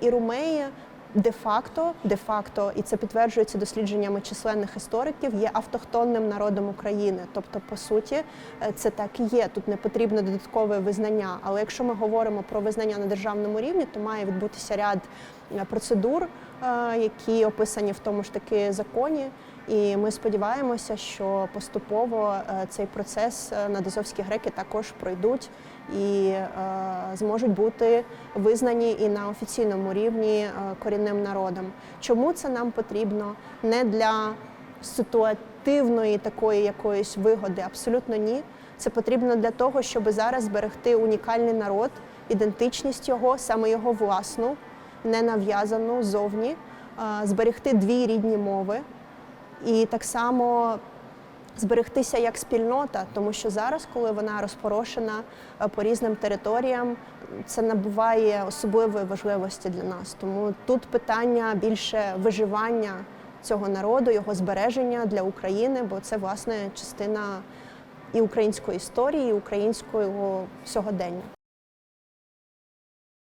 ірумеї де-факто, де-факто, і це підтверджується дослідженнями численних істориків, є автохтонним народом України. Тобто, по суті, е, це так і є. Тут не потрібно додаткове визнання. Але якщо ми говоримо про визнання на державному рівні, то має відбутися ряд е, процедур, е, які описані в тому ж таки законі. І ми сподіваємося, що поступово е, цей процес е, надазовські греки також пройдуть і е, зможуть бути визнані і на офіційному рівні корінним народом. Чому це нам потрібно? Не для ситуативної такої якоїсь вигоди, абсолютно ні. Це потрібно для того, щоб зараз зберегти унікальний народ, ідентичність його, саме його власну, не нав'язану зовні, зберегти дві рідні мови і так само зберегтися як спільнота, тому що зараз, коли вона розпорошена е, по різним територіям, це набуває особливої важливості для нас. Тому тут питання більше виживання цього народу, його збереження для України, бо це власне частина і української історії, і українського сьогодення.